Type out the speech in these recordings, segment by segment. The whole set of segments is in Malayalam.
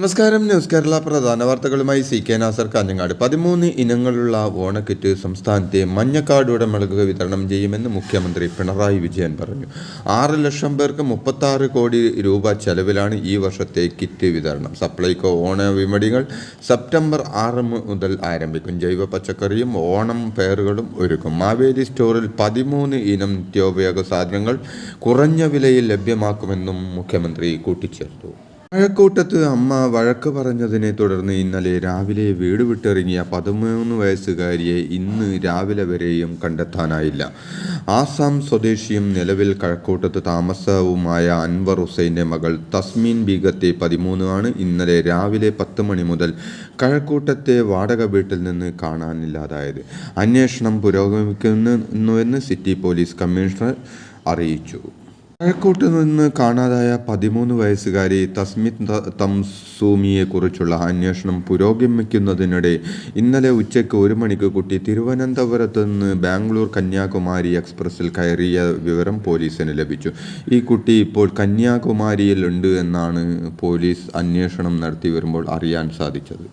നമസ്കാരം ന്യൂസ് കേരള പ്രധാന വാർത്തകളുമായി സി കെ നാസർ കാഞ്ഞങ്ങാട്. പതിമൂന്ന് ഇനങ്ങളുള്ള ഓണക്കിറ്റ് സംസ്ഥാനത്തെ മഞ്ഞക്കാട് ഉടമകൾക്ക് വിതരണം ചെയ്യുമെന്ന് മുഖ്യമന്ത്രി പിണറായി വിജയൻ പറഞ്ഞു. ആറ് ലക്ഷം പേർക്ക് മുപ്പത്താറ് കോടി രൂപ ചെലവിലാണ് ഈ വർഷത്തെ കിറ്റ് വിതരണം. സപ്ലൈകോ ഓണ വിമടികൾ സെപ്റ്റംബർ ആറ് മുതൽ ആരംഭിക്കും. ജൈവ പച്ചക്കറിയും ഓണം ഫെയറുകളും ഒരുക്കും. മാവേലി സ്റ്റോറിൽ പതിമൂന്ന് ഇനം നിത്യോപയോഗ സാധനങ്ങൾ കുറഞ്ഞ വിലയിൽ ലഭ്യമാക്കുമെന്നും മുഖ്യമന്ത്രി കൂട്ടിച്ചേർത്തു. മഴക്കൂട്ടത്ത് അമ്മ വഴക്ക് പറഞ്ഞതിനെ തുടർന്ന് ഇന്നലെ രാവിലെ വീട് വിട്ടിറങ്ങിയ പതിമൂന്ന് വയസ്സുകാരിയെ ഇന്ന് രാവിലെ വരെയും കണ്ടെത്താനായില്ല. ആസാം സ്വദേശിയും നിലവിൽ കഴക്കൂട്ടത്ത് താമസവുമായ അൻവർ ഹുസൈന്റെ മകൾ തസ്മീൻ ബീഗത്തെ പതിമൂന്ന് ആണ് ഇന്നലെ രാവിലെ പത്ത് മണി മുതൽ കഴക്കൂട്ടത്തെ വാടക വീട്ടിൽ നിന്ന് കാണാനില്ലാതായത്. അന്വേഷണം പുരോഗമിക്കുന്നുവെന്ന് സിറ്റി പോലീസ് കമ്മീഷണർ അറിയിച്ചു. കഴക്കൂട്ട് നിന്ന് കാണാതായ പതിമൂന്ന് വയസ്സുകാരി തസ്മിത് തംസൂമിയെ തംസൂമിയെക്കുറിച്ചുള്ള അന്വേഷണം പുരോഗമിക്കുന്നതിനിടെ ഇന്നലെ ഉച്ചയ്ക്ക് ഒരു മണിക്ക് കുട്ടി തിരുവനന്തപുരത്ത് നിന്ന് ബാംഗ്ലൂർ കന്യാകുമാരി എക്സ്പ്രസ്സിൽ കയറിയ വിവരം പോലീസിന് ലഭിച്ചു. ഈ കുട്ടി ഇപ്പോൾ കന്യാകുമാരിയിൽ ഉണ്ട് എന്നാണ് പോലീസ് അന്വേഷണം നടത്തി വരുമ്പോൾ അറിയാൻ സാധിച്ചത്.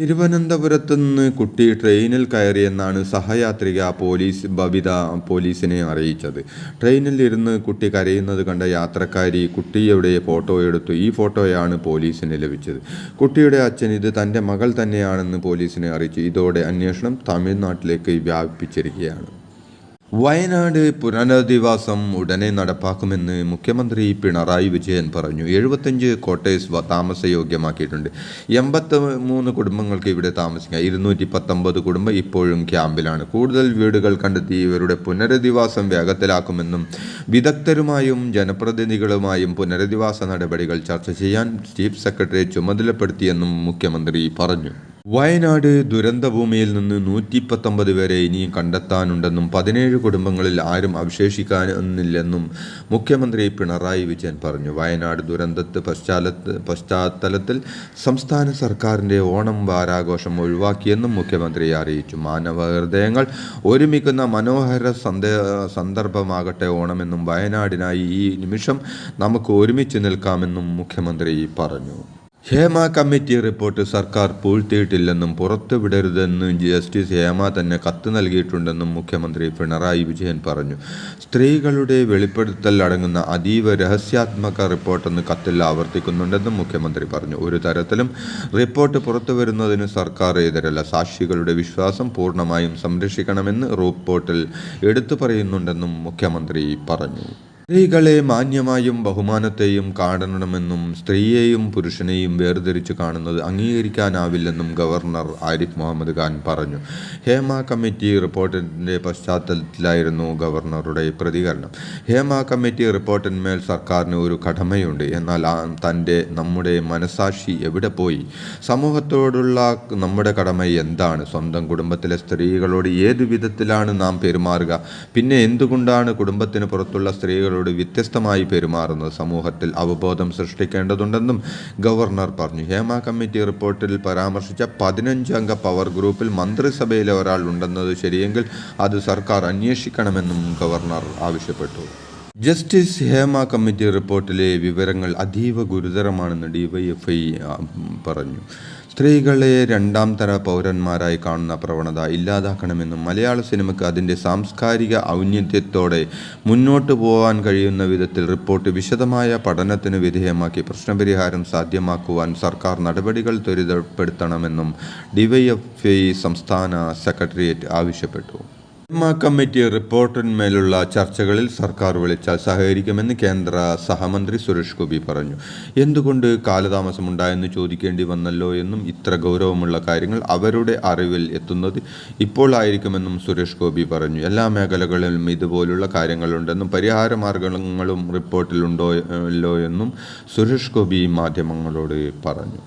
തിരുവനന്തപുരത്ത് നിന്ന് കുട്ടി ട്രെയിനിൽ കയറിയെന്നാണ് സഹയാത്രിക പോലീസ് ബബിത പോലീസിനെ അറിയിച്ചത്. ട്രെയിനിൽ ഇരുന്ന് കുട്ടി കരയുന്നത് കണ്ട യാത്രക്കാരി കുട്ടിയുടെ ഫോട്ടോ എടുത്തു. ഈ ഫോട്ടോയാണ് പോലീസിന് ലഭിച്ചത്. കുട്ടിയുടെ അച്ഛൻ ഇത് തന്റെ മകൾ തന്നെയാണെന്ന് പോലീസിനെ അറിയിച്ചു. ഇതോടെ അന്വേഷണം തമിഴ്നാട്ടിലേക്ക് വ്യാപിപ്പിച്ചിരിക്കുകയാണ്. വയനാട് പുനരധിവാസം ഉടനെ നടപ്പാക്കുമെന്ന് മുഖ്യമന്ത്രി പിണറായി വിജയൻ പറഞ്ഞു. എഴുപത്തഞ്ച് കോട്ടേഴ്സ് താമസയോഗ്യമാക്കിയിട്ടുണ്ട്. എൺപത്തി മൂന്ന് കുടുംബങ്ങൾക്ക് ഇവിടെ താമസിക്കാം. ഇരുന്നൂറ്റി പത്തൊമ്പത് കുടുംബം ഇപ്പോഴും ക്യാമ്പിലാണ്. കൂടുതൽ വീടുകൾ കണ്ടെത്തി ഇവരുടെ പുനരധിവാസം വേഗത്തിലാക്കുമെന്നും വിദഗ്ധരുമായും ജനപ്രതിനിധികളുമായും പുനരധിവാസ നടപടികൾ ചർച്ച ചെയ്യാൻ ചീഫ് സെക്രട്ടറിയെ ചുമതലപ്പെടുത്തിയെന്നും മുഖ്യമന്ത്രി പറഞ്ഞു. വയനാട് ദുരന്തഭൂമിയിൽ നിന്ന് നൂറ്റി പത്തൊമ്പത് പേരെ ഇനിയും കണ്ടെത്താനുണ്ടെന്നും പതിനേഴ് കുടുംബങ്ങളിൽ ആരും അവശേഷിക്കാനില്ലെന്നും മുഖ്യമന്ത്രി പിണറായി വിജയൻ പറഞ്ഞു. വയനാട് ദുരന്തത്തെ പശ്ചാത്തല പശ്ചാത്തലത്തിൽ സംസ്ഥാന സർക്കാരിന്റെ ഓണം വാരാഘോഷം ഒഴിവാക്കിയെന്നും മുഖ്യമന്ത്രി അറിയിച്ചു. മാനവ ഹൃദയങ്ങൾ ഒരുമിക്കുന്ന മനോഹര സന്ദേ സന്ദർഭമാകട്ടെ ഓണമെന്നും വയനാടിനായി ഈ നിമിഷം നമുക്ക് ഒരുമിച്ച് നിൽക്കാമെന്നും മുഖ്യമന്ത്രി പറഞ്ഞു. ഹേമ കമ്മിറ്റി റിപ്പോർട്ട് സർക്കാർ പൂഴ്ത്തിയിട്ടില്ലെന്നും പുറത്തുവിടരുതെന്നും ജസ്റ്റിസ് ഹേമ തന്നെ കത്ത് നൽകിയിട്ടുണ്ടെന്നും മുഖ്യമന്ത്രി പിണറായി വിജയൻ പറഞ്ഞു. സ്ത്രീകളുടെ വെളിപ്പെടുത്തൽ അടങ്ങുന്ന അതീവ രഹസ്യാത്മക റിപ്പോർട്ടെന്ന് കത്തിൽ ആവർത്തിക്കുന്നുണ്ടെന്നും മുഖ്യമന്ത്രി പറഞ്ഞു. ഒരു തരത്തിലും റിപ്പോർട്ട് പുറത്തുവരുന്നതിന് സർക്കാർ എതിരല്ല. സാക്ഷികളുടെ വിശ്വാസം പൂർണമായും സംരക്ഷിക്കണമെന്ന് റിപ്പോർട്ടിൽ എടുത്തു പറയുന്നുണ്ടെന്നും മുഖ്യമന്ത്രി പറഞ്ഞു. സ്ത്രീകളെ മാന്യമായും ബഹുമാനത്തെയും കാണണമെന്നും സ്ത്രീയെയും പുരുഷനെയും വേർതിരിച്ച് കാണുന്നത് അംഗീകരിക്കാനാവില്ലെന്നും ഗവർണർ ആരിഫ് മുഹമ്മദ് ഖാൻ പറഞ്ഞു. ഹേമ കമ്മിറ്റി റിപ്പോർട്ടിന്റെ പശ്ചാത്തലത്തിലായിരുന്നു ഗവർണറുടെ പ്രതികരണം. ഹേമ കമ്മിറ്റി റിപ്പോർട്ടിന്മേൽ സർക്കാരിന് ഒരു കടമയുണ്ട്. എന്നാൽ തന്റെ നമ്മുടെ മനസാക്ഷി എവിടെ പോയി? സമൂഹത്തോടുള്ള നമ്മുടെ കടമ എന്താണ്? സ്വന്തം കുടുംബത്തിലെ സ്ത്രീകളോട് ഏത് വിധത്തിലാണ് നാം പെരുമാറുക? പിന്നെ എന്തുകൊണ്ടാണ് കുടുംബത്തിന് പുറത്തുള്ള സ്ത്രീകളോട് വ്യത്യസ്തമായി പെരുമാറുന്നത് സമൂഹത്തിൽ അവബോധം സൃഷ്ടിക്കേണ്ടതുണ്ടെന്നും ഗവർണർ പറഞ്ഞു. ഹേമ കമ്മിറ്റി റിപ്പോർട്ടിൽ പരാമർശിച്ച പതിനഞ്ചംഗ പവർ ഗ്രൂപ്പിൽ മന്ത്രിസഭയിലെ ഒരാൾ ഉണ്ടെന്നത് ശരിയെങ്കിൽ അത് സർക്കാർ അന്വേഷിക്കണമെന്നും ഗവർണർ ആവശ്യപ്പെട്ടു. ജസ്റ്റിസ് ഹേമ കമ്മിറ്റി റിപ്പോർട്ടിലെ വിവരങ്ങൾ അതീവ ഗുരുതരമാണെന്ന് ഡിവൈഎഫ്ഐ പറഞ്ഞു. സ്ത്രീകളെ രണ്ടാം തര പൗരന്മാരായി കാണുന്ന പ്രവണത ഇല്ലാതാക്കണമെന്നും മലയാള സിനിമയ്ക്ക് അതിന്റെ സാംസ്കാരിക ഔന്നത്യത്തോടെ മുന്നോട്ട് പോകാൻ കഴിയുന്ന വിധത്തിൽ റിപ്പോർട്ട് വിശദമായ പഠനത്തിന് വിധേയമാക്കി പ്രശ്നപരിഹാരം സാധ്യമാക്കുവാൻ സർക്കാർ നടപടികൾ ത്വരിതപ്പെടുത്തണമെന്നും ഡിവൈഎഫ്ഐ സംസ്ഥാന സെക്രട്ടേറിയറ്റ് ആവശ്യപ്പെട്ടു. ഹേമ കമ്മിറ്റി റിപ്പോർട്ടിന്മേലുള്ള ചർച്ചകളിൽ സർക്കാർ വിളിച്ചാൽ സഹകരിക്കുമെന്ന് കേന്ദ്ര സഹമന്ത്രി സുരേഷ് ഗോപി പറഞ്ഞു. എന്തുകൊണ്ട് കാലതാമസമുണ്ടായെന്ന് ചോദിക്കേണ്ടി വന്നല്ലോ എന്നും ഇത്ര ഗൗരവമുള്ള കാര്യങ്ങൾ അവരുടെ അറിവിൽ എത്തുന്നത് ഇപ്പോൾ ആയിരിക്കുമെന്നും സുരേഷ് ഗോപി പറഞ്ഞു. എല്ലാ മേഖലകളിലും ഇതുപോലുള്ള കാര്യങ്ങളുണ്ടെന്നും പരിഹാര മാർഗങ്ങളും റിപ്പോർട്ടിലുണ്ടോ എന്നും സുരേഷ് ഗോപി മാധ്യമങ്ങളോട് പറഞ്ഞു.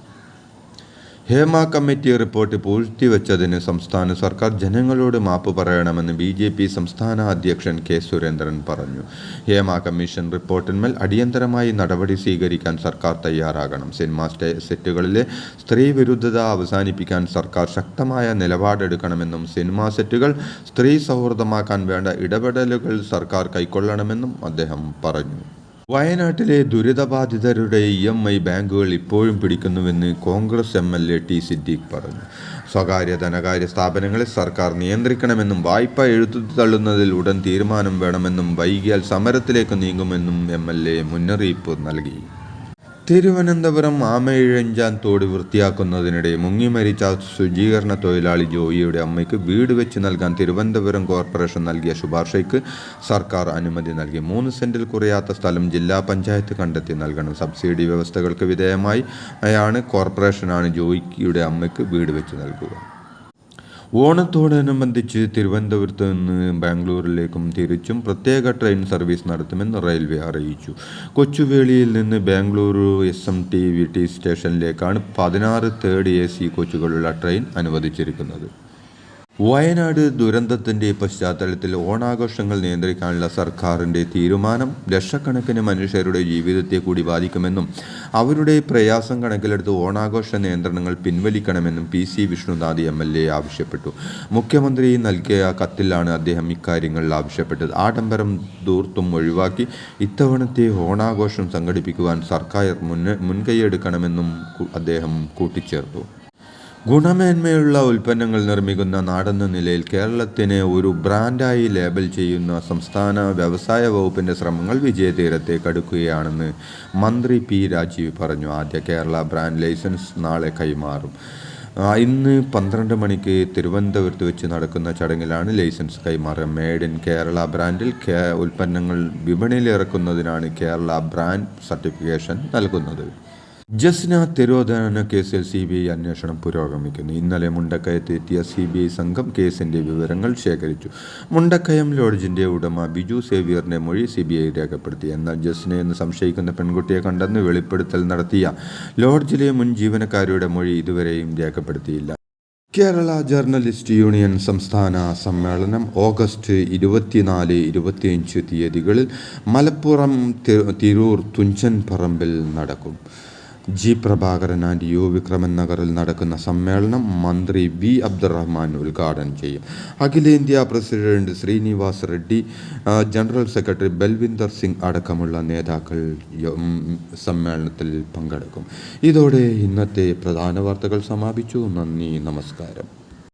ഹേമ കമ്മിറ്റി റിപ്പോർട്ട് പൂഴ്ത്തിവെച്ചതിന് സംസ്ഥാന സർക്കാർ ജനങ്ങളോട് മാപ്പ് പറയണമെന്ന് ബി ജെ പി സംസ്ഥാന അധ്യക്ഷൻ കെ സുരേന്ദ്രൻ പറഞ്ഞു. ഹേമ കമ്മീഷൻ റിപ്പോർട്ടിന്മേൽ അടിയന്തരമായി നടപടി സ്വീകരിക്കാൻ സർക്കാർ തയ്യാറാകണം. സിനിമാ സ്റ്റേ സെറ്റുകളിലെ സ്ത്രീ വിരുദ്ധത അവസാനിപ്പിക്കാൻ സർക്കാർ ശക്തമായ നിലപാടെടുക്കണമെന്നും സിനിമാ സെറ്റുകൾ സ്ത്രീ സൗഹൃദമാക്കാൻ വേണ്ട ഇടപെടലുകൾ സർക്കാർ കൈക്കൊള്ളണമെന്നും അദ്ദേഹം പറഞ്ഞു. വയനാട്ടിലെ ദുരിതബാധിതരുടെ ഇ എം ഐ ബാങ്കുകൾ ഇപ്പോഴും പിടിക്കുന്നുവെന്ന് Congress M L A T Siddique പറഞ്ഞു. സ്വകാര്യ ധനകാര്യ സ്ഥാപനങ്ങളെ സർക്കാർ നിയന്ത്രിക്കണമെന്നും വായ്പ എഴുത്തു തള്ളുന്നതിൽ ഉടൻ തീരുമാനം വേണമെന്നും വൈകിയാൽ സമരത്തിലേക്ക് നീങ്ങുമെന്നും എം എൽ എ മുന്നറിയിപ്പ് നൽകി. തിരുവനന്തപുരം ആമയിഴഞ്ചാൻ തോട് വൃത്തിയാക്കുന്നതിനിടെ മുങ്ങിമരിച്ച ശുചീകരണ തൊഴിലാളി ജോയിയുടെ അമ്മയ്ക്ക് വീട് വെച്ച് നൽകാൻ തിരുവനന്തപുരം കോർപ്പറേഷൻ നൽകിയ ശുപാർശയ്ക്ക് സർക്കാർ അനുമതി നൽകി. മൂന്ന് സെന്റിൽ കുറയാത്ത സ്ഥലം ജില്ലാ പഞ്ചായത്ത് കണ്ടെത്തി നൽകണം. സബ്സിഡി വ്യവസ്ഥകൾക്ക് വിധേയമായി ആണ് കോർപ്പറേഷനാണ് ജോയിയുടെ അമ്മയ്ക്ക് വീട് വെച്ച് നൽകുക. ഓണത്തോടനുബന്ധിച്ച് തിരുവനന്തപുരത്ത് നിന്ന് ബാംഗ്ലൂരിലേക്കും തിരിച്ചും പ്രത്യേക ട്രെയിൻ സർവീസ് നടത്തുമെന്ന് റെയിൽവേ അറിയിച്ചു. കൊച്ചുവേളിയിൽ നിന്ന് Bengaluru S M T V T സ്റ്റേഷനിലേക്കാണ് പതിനാറ് തേർഡ് എ സി കോച്ചുകളുള്ള ട്രെയിൻ അനുവദിച്ചിരിക്കുന്നത്. വയനാട് ദുരന്തത്തിന്റെ പശ്ചാത്തലത്തിൽ ഓണാഘോഷങ്ങൾ നിയന്ത്രിക്കാനുള്ള സർക്കാരിന്റെ തീരുമാനം ലക്ഷക്കണക്കിന് മനുഷ്യരുടെ ജീവിതത്തെ കൂടി ബാധിക്കുമെന്നും അവരുടെ പ്രയാസം കണക്കിലെടുത്ത് ഓണാഘോഷ നിയന്ത്രണങ്ങൾ പിൻവലിക്കണമെന്നും P C Vishnunath M L A ആവശ്യപ്പെട്ടു. മുഖ്യമന്ത്രി നൽകിയ കത്തിലാണ് അദ്ദേഹം ഇക്കാര്യങ്ങൾ ആവശ്യപ്പെട്ടത്. ആഡംബരം ദൂർത്തും ഒഴിവാക്കി ഇത്തവണത്തെ ഓണാഘോഷം സംഘടിപ്പിക്കുവാൻ സർക്കാർ മുൻ മുൻകൈയെടുക്കണമെന്നും അദ്ദേഹം കൂട്ടിച്ചേർത്തു. ഗുണമേന്മയുള്ള ഉൽപ്പന്നങ്ങൾ നിർമ്മിക്കുന്ന നാടെന്ന നിലയിൽ കേരളത്തിനെ ഒരു ബ്രാൻഡായി ലേബൽ ചെയ്യുന്ന സംസ്ഥാന വ്യവസായ വകുപ്പിന്റെ ശ്രമങ്ങൾ വിജയതീരത്തേക്ക് അടുക്കുകയാണെന്ന് മന്ത്രി പി രാജീവ് പറഞ്ഞു. ആദ്യ കേരള ബ്രാൻഡ് ലൈസൻസ് നാളെ കൈമാറും. ഇന്ന് പന്ത്രണ്ട് മണിക്ക് തിരുവനന്തപുരത്ത് വെച്ച് നടക്കുന്ന ചടങ്ങിലാണ് ലൈസൻസ് കൈമാറുക മെയ്ഡ് ഇൻ കേരള ബ്രാൻഡിൽ കേ ഉൽപ്പന്നങ്ങൾ വിപണിയിൽ ഇറക്കുന്നതിനാണ് കേരള ബ്രാൻഡ് സർട്ടിഫിക്കേഷൻ നൽകുന്നത്. ജസ്ന തിരോധാന കേസിൽ സി ബി ഐ അന്വേഷണം പുരോഗമിക്കുന്നു. ഇന്നലെ മുണ്ടക്കയത്തെത്തിയ സി ബി ഐ സംഘം കേസിന്റെ വിവരങ്ങൾ ശേഖരിച്ചു. മുണ്ടക്കയം ലോഡ്ജിന്റെ ഉടമ ബിജു സേവിയറിന്റെ മൊഴി സി ബി ഐ രേഖപ്പെടുത്തി. എന്നാൽ ജസ്ന എന്ന് സംശയിക്കുന്ന പെൺകുട്ടിയെ കണ്ടെന്ന് വെളിപ്പെടുത്തൽ നടത്തിയ ലോഡ്ജിലെ മുൻ ജീവനക്കാരുടെ മൊഴി ഇതുവരെയും രേഖപ്പെടുത്തിയില്ല. കേരള ജേർണലിസ്റ്റ് യൂണിയൻ സംസ്ഥാന സമ്മേളനം ഓഗസ്റ്റ് ഇരുപത്തിനാല് ഇരുപത്തിയഞ്ച് തീയതികളിൽ മലപ്പുറം തിരൂർ തുഞ്ചൻ പറമ്പിൽ നടക്കും. G Prabhakaran and U Vikraman നഗറിൽ നടക്കുന്ന സമ്മേളനം മന്ത്രി വി അബ്ദുറഹ്മാൻ ഉദ്ഘാടനം ചെയ്യും. അഖിലേന്ത്യാ president Srinivas Reddy general secretary Balwinder Singh അടക്കമുള്ള നേതാക്കൾ സമ്മേളനത്തിൽ പങ്കെടുക്കും. ഇതോടെ ഇന്നത്തെ പ്രധാന വാർത്തകൾ സമാപിച്ചു. നന്ദി നമസ്കാരം.